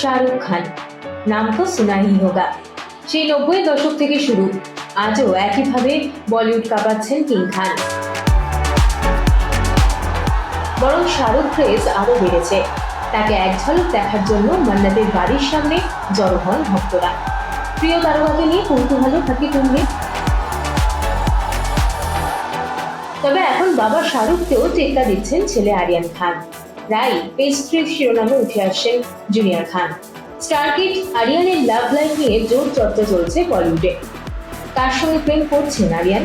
শাহরুখ খান। নাম তো সুনাহি হোগা। সেই নব্বই দশক থেকে শুরু। আজও একইভাবে বলিউড কাঁপাচ্ছেন কিং খান। বরং শাহরুখ ক্রেজ আরও বেড়েছে। তাকে এক ঝলক দেখার জন্য মান্নাদের বাড়ির সামনে জড়ো হন ভক্তরা। প্রিয় তারকাকে নিয়ে কৌতূহল থাকে তুমনে তবে এখন বাবা শাহরুখকেও টেক্কা দিচ্ছেন ছেলে আরিয়ান খান। পেজ থ্রির শিরোনামে উঠে আসছেন জুনিয়র খান। স্টারকিড আরিয়ানের লাভ লাইফ নিয়ে জোর চর্চা চলছে বলিউডে কার সঙ্গে প্রেম করছেন আরিয়ান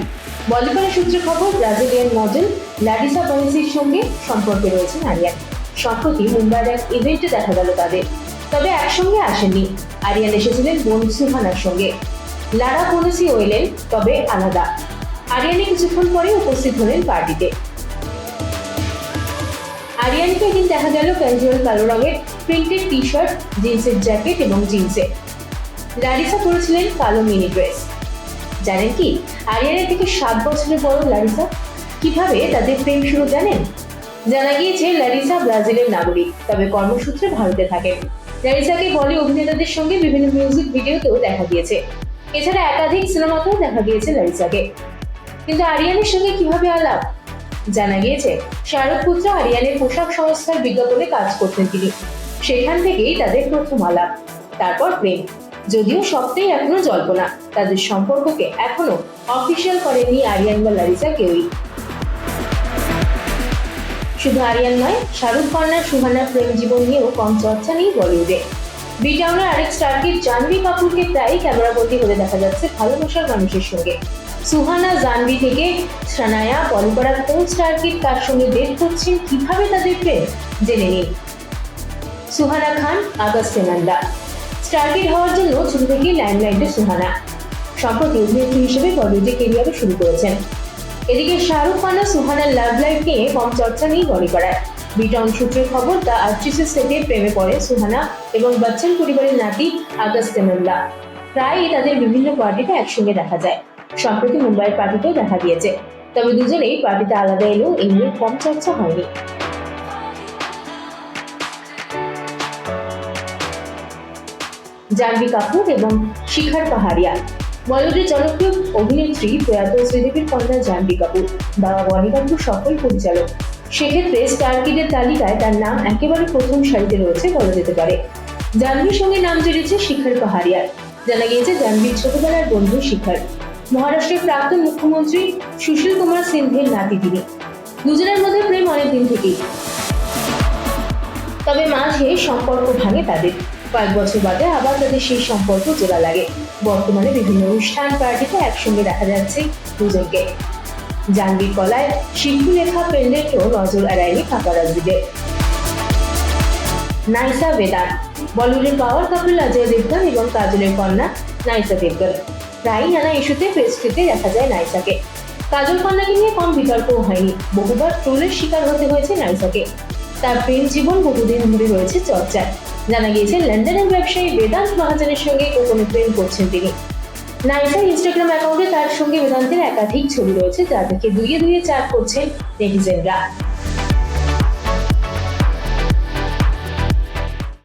বলিউডের সূত্রে খবর ব্রাজিলিয়ান মডেল লাডিসা বয়েসির সঙ্গে সম্পর্কে রয়েছেন আরিয়ান সম্প্রতি মুম্বাইয়ের এক ইভেন্টে দেখা গেল তাদের। তবে একসঙ্গে আসেননি। আরিয়ান এসেছিলেন বোন সুহানার সঙ্গে। লারা বনেসিও এলেন, তবে আলাদা। আরিয়ানে কিছুক্ষণ পরে উপস্থিত হলেন পার্টিতে। আরিয়ানকে এদিন দেখা গেল ক্যাজুয়াল কালো রঙের প্রিন্টেড টি শার্ট জিন্সের জ্যাকেট এবং জিন্সে। লারিসা পরেছিলেন কালো মিনি ড্রেস। জানেন কি? আরিয়ানের থেকে সাত বছরের বড় লারিসা। কীভাবে তাদের প্রেম শুরু জানেন? জানা গিয়েছে, লারিসা ব্রাজিলের নাগরিক, তবে কর্মসূত্রে ভারতে থাকেন। লারিসাকে বলি অভিনেতাদের সঙ্গে বিভিন্ন মিউজিক ভিডিওতেও দেখা গিয়েছে। এছাড়া একাধিক সিনেমাতেও দেখা গিয়েছে লারিসাকে। কিন্তু আরিয়ানের সঙ্গে কীভাবে আলাপ? জানা গিয়েছে, শাহরুখ পুত্র আরিয়ানের পোশাক সংস্থার বিজ্ঞাপনে কাজ করতেন তিনি। সেখান থেকেই তাদের প্রথম আলাপ। তারপর প্রেম। যদিও সবটাই এখনও জল্পনা, তাদের সম্পর্ককে এখনও অফিসিয়াল করেনি আরিয়ান বা লারিসা কেউই। শুধু আরিয়ান নয়, শাহরুখ কন্যা সুহানার প্রেম জীবন নিয়েও কম চর্চা নেই বলিউডে। বিটাউনের আরেক স্টারকিট জাহ্নবী কাপুরকে প্রায়ই ক্যামেরাবন্দি হতে দেখা যাচ্ছে ভালোবাসার মানুষের সঙ্গে। সুহানা জানবি থেকে সানায়া বলি করা কোন স্টারকিট কার সঙ্গে ডেট করছেন, কীভাবে তাদের প্রেম? জেনে নিন। সুহানা খান, আগস্টে নান্দা স্টারকিট হওয়ার জন্য ছোট থেকেই লাইমলাইটে সুহানা। সম্প্রতি অভিনেত্রী হিসেবে বলিউডে কেরিয়ারও শুরু করেছেন। এদিকে শাহরুখ খান আর সুহানার লাভ লাইফ নিয়ে কম চর্চা নেই বলি করায় বিটন সূত্রের খবর, দ্য আর্টিসের সেটে প্রেমে পড়ে সুহানা এবং বচ্চন পরিবারের নাতি আগস্ট নন্দা প্রায়ই তাদের বিভিন্ন পার্টিতে একসঙ্গে দেখা যায়। সম্প্রতি মুম্বাইয়ের পার্টিতেও দেখা দিয়েছে তবে দুজনেই পার্টিতে আলাদা এলেও এই নিয়ে কম চর্চা হয়নি। জাহ্নবী কাপুর এবং শিখার পাহাড়িয়া। বলিউডের জনপ্রিয় অভিনেত্রী প্রয়াত শ্রীদেবীর কন্যা জাহ্নবী কাপুর, বাবা বনি কাপুর সফল পরিচালক। সেক্ষেত্রে স্টার কিডের তালিকায় তার নাম একেবারে প্রথম সারিতে রয়েছে বলা যেতে পারে। জাহ্নবীর সঙ্গে নাম জড়িয়েছে শিখার পাহাড়িয়ার জানা গিয়েছে জাহ্নবীর ছোটবেলার বন্ধু শিখার। মহারাষ্ট্রের প্রাক্তন মুখ্যমন্ত্রী সুশীল কুমার সিন্ধের নাতি তিনি দুজনের মধ্যে প্রেম অনেকদিন থেকেই। তবে মাঝে সম্পর্ক ভাঙে তাদের। কয়েক বছর বাদে আবার তাদের সেই সম্পর্ক জোড়া লাগে। বর্তমানে বিভিন্ন অনুষ্ঠান পার্টিতে একসঙ্গে দেখা যাচ্ছে দুজনকে। জাহ্নবীর কলায় শিল্পী লেখা পেন্ডেন্টও নজর এড়ায়নি পাপারাজিদের নাইসা বেদান বলিউডের পাওয়ার কাপল অজয় দেবগন এবং কাজলের কন্যা নাইসা দেবগন। প্রায়ই নানা ইস্যুতে প্রেসক্রিতে দেখা যায় নাইসাকে কাজল কন্যাকে নিয়ে কম বিতর্কও হয়নি। বহুবার ট্রোলের শিকার হতে হয়েছে নাইসাকে তার প্রেম জীবন বহুদিন ধরে রয়েছে চর্চায়। জানা গিয়েছে, লন্ডনের ব্যবসায়ী বেদান্ত মহাজনের সঙ্গে গোপনে প্রেম করছেন তিনি। নাইসার ইনস্টাগ্রাম অ্যাকাউন্টে তার সঙ্গে বেদান্তের একাধিক ছবি রয়েছে, যা থেকে দুইয়ে দুইয়ে চার করছেন নেটিজেনরা